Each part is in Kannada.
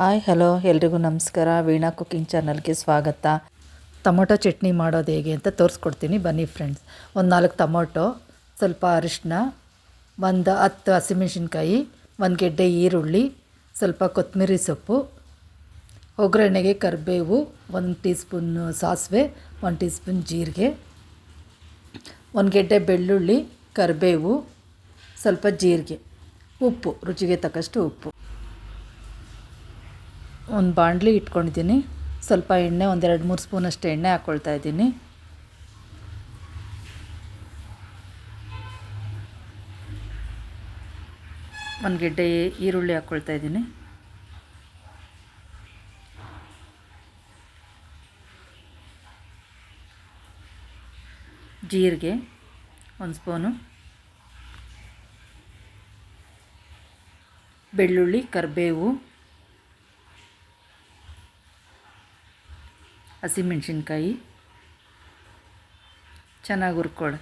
ಹಾಯ್, ಹಲೋ, ಎಲ್ರಿಗೂ ನಮಸ್ಕಾರ. ವೀಣಾ ಕುಕಿಂಗ್ ಚಾನಲ್ಗೆ ಸ್ವಾಗತ. ಟೊಮೊಟೊ ಚಟ್ನಿ ಮಾಡೋದು ಹೇಗೆ ಅಂತ ತೋರಿಸ್ಕೊಡ್ತೀನಿ. ಬನ್ನಿ ಫ್ರೆಂಡ್ಸ್. ಒಂದು ನಾಲ್ಕು ಟೊಮೊಟೊ, ಸ್ವಲ್ಪ ಅರಿಶಿನ ಒಂದು ಹತ್ತು ಹಸಿಮೆಣ್ಸಿನ್ಕಾಯಿ, ಒಂದು ಗೆಡ್ಡೆ ಈರುಳ್ಳಿ, ಸ್ವಲ್ಪ ಕೊತ್ತಂಬರಿ ಸೊಪ್ಪು, ಒಗ್ಗರಣೆಗೆ ಕರಿಬೇವು, ಒಂದು ಟೀ ಸ್ಪೂನ್ ಸಾಸಿವೆ, ಒಂದು ಟೀ ಸ್ಪೂನ್ ಜೀರಿಗೆ, ಒಂದು ಗೆಡ್ಡೆ ಬೆಳ್ಳುಳ್ಳಿ, ಕರಿಬೇವು, ಸ್ವಲ್ಪ ಜೀರಿಗೆ, ಉಪ್ಪು, ರುಚಿಗೆ ತಕ್ಕಷ್ಟು ಉಪ್ಪು. ಒಂದು ಬಾಣಲಿ ಇಟ್ಕೊಂಡಿದ್ದೀನಿ. ಸ್ವಲ್ಪ ಎಣ್ಣೆ, ಒಂದೆರಡು ಮೂರು ಸ್ಪೂನಷ್ಟು ಎಣ್ಣೆ ಹಾಕ್ಕೊಳ್ತಾ ಇದ್ದೀನಿ. ಒಂದು ಗೆಡ್ಡೆ ಈರುಳ್ಳಿ ಹಾಕ್ಕೊಳ್ತಾ ಇದ್ದೀನಿ. ಜೀರಿಗೆ ಒಂದು ಸ್ಪೂನು. ಬೆಳ್ಳುಳ್ಳಿ, ಕರಿಬೇವು. ಹಸಿಮೆಣ್ಸಿನ್ಕಾಯಿ. ಚೆನ್ನಾಗಿ ಹುರ್ಕೊಳ್ಳಿ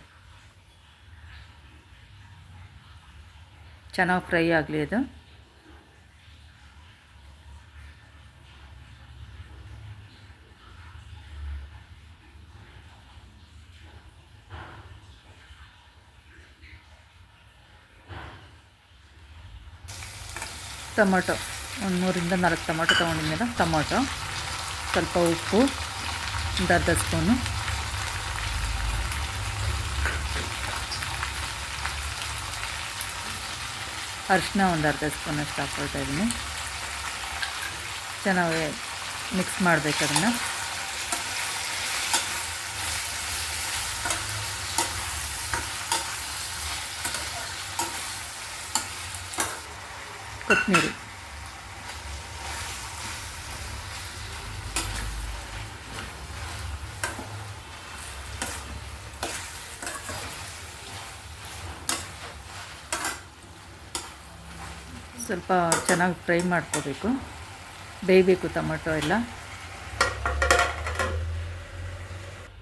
ಚೆನ್ನಾಗಿ ಫ್ರೈ ಆಗಲಿ ಅದು. ಟೊಮೊಟೊ ಒಂದು ಮೂರಿಂದ ನಾಲ್ಕು ಟೊಮೊಟೊ ತೊಗೊಂಡಿದ್ಮೇಲೆ ಟೊಮೊಟೊ. ಸ್ವಲ್ಪ ಉಪ್ಪು. ಒಂದು ಅರ್ಧ ಸ್ಪೂನು. ಅರಿಶಿನ ಒಂದು ಅರ್ಧ ಸ್ಪೂನಷ್ಟು ಹಾಕ್ಕೊಳ್ತಾ ಇದ್ದೀನಿ. ಚೆನ್ನಾಗಿ ಮಿಕ್ಸ್ ಮಾಡಬೇಕು ಅದನ್ನು. ಕೊತ್ತಂಬರಿ. ಸ್ವಲ್ಪ ಚೆನ್ನಾಗಿ ಫ್ರೈ ಮಾಡ್ಕೋಬೇಕು. ಬೇಯಬೇಕು ಟೊಮೊಟೊ ಎಲ್ಲ.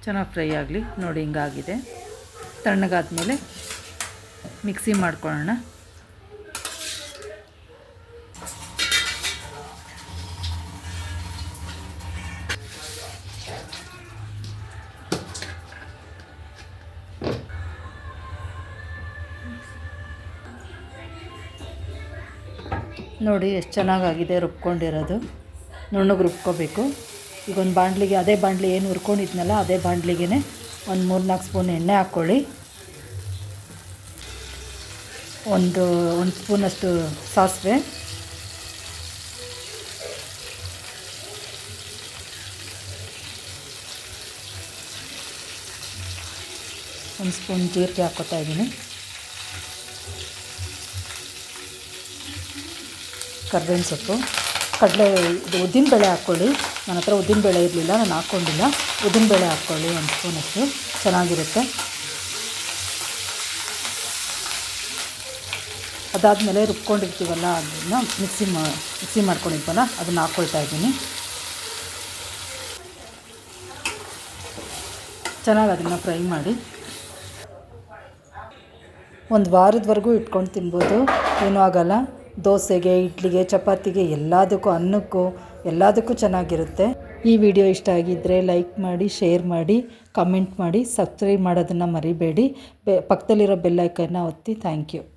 ಚೆನ್ನಾಗಿ ಫ್ರೈ ಆಗಲಿ. ನೋಡಿ ಹಿಂಗಾಗಿದೆ. ತಣ್ಣಗಾದ ಮೇಲೆ ಮಿಕ್ಸಿ ಮಾಡ್ಕೊಳ್ಳೋಣ. ನೋಡಿ ಎಷ್ಟು ಚೆನ್ನಾಗಾಗಿದೆ ರುಬ್ಕೊಂಡಿರೋದು. ನುಣ್ಣಗೆ ರುಬ್ಕೋಬೇಕು. ಈಗ ಒಂದು ಬಾಣಲಿಗೆ ಅದೇ ಬಾಣಲಿ ಏನು ಹುರ್ಕೊಂಡಿದ್ನಲ್ಲ, ಅದೇ ಬಾಣಲಿಗೆ ಒಂದು ಮೂರು ನಾಲ್ಕು ಸ್ಪೂನ್ ಎಣ್ಣೆ ಹಾಕ್ಕೊಳ್ಳಿ. ಒಂದು ಒಂದು ಸ್ಪೂನಷ್ಟು ಸಾಸಿವೆ. ಒಂದು ಸ್ಪೂನ್ ಜೀರಿಗೆ ಹಾಕ್ಕೋತಾ ಇದ್ದೀನಿ. ಕರ್ಬೇವಿನ ಸೊಪ್ಪು? ಕಡಲೆ ಇದು ಉದ್ದಿನಬೇಳೆ ಹಾಕ್ಕೊಳ್ಳಿ. ನನ್ನ ಹತ್ರ ಉದ್ದಿನಬೇಳೆ ಇರಲಿಲ್ಲ, ನಾನು ಹಾಕ್ಕೊಂಡಿಲ್ಲ. ಉದ್ದಿನಬೇಳೆ ಹಾಕ್ಕೊಳ್ಳಿ ಒಂದು ಸ್ಪೂನಷ್ಟು ಚೆನ್ನಾಗಿರುತ್ತೆ. ಅದಾದಮೇಲೆ ರುಬ್ಕೊಂಡಿರ್ತೀವಲ್ಲ ಅದನ್ನು ಮಿಕ್ಸಿ ಮಾ, ಮಿಕ್ಸಿ ಮಾಡ್ಕೊಂಡಿದ್ವಲ್ಲ ಅದನ್ನು ಹಾಕ್ಕೊಳ್ತಾ ಇದ್ದೀನಿ. ಚೆನ್ನಾಗಿ ಅದನ್ನು ಫ್ರೈ ಮಾಡಿ. ಒಂದು ವಾರದವರೆಗೂ ಇಟ್ಕೊಂಡು ತಿನ್ಬೋದು. ಏನೂ ಆಗೋಲ್ಲ. ದೋಸೆಗೆ, ಇಡ್ಲಿಗೆ, ಚಪಾತಿಗೆ, ಎಲ್ಲದಕ್ಕೂ ಅನ್ನಕ್ಕೂ ಎಲ್ಲದಕ್ಕೂ ಚೆನ್ನಾಗಿರುತ್ತೆ. ಈ ವಿಡಿಯೋ ಇಷ್ಟ ಆಗಿದ್ದರೆ ಲೈಕ್ ಮಾಡಿ, ಶೇರ್ ಮಾಡಿ, ಕಮೆಂಟ್ ಮಾಡಿ, ಸಬ್ಸ್ಕ್ರೈಬ್ ಮಾಡೋದನ್ನು ಮರಿಬೇಡಿ. ಬೆ, ಪಕ್ಕದಲ್ಲಿರೋ ಬೆಲ್ಲೈಕನ್ನ ಒತ್ತಿ. Thank you.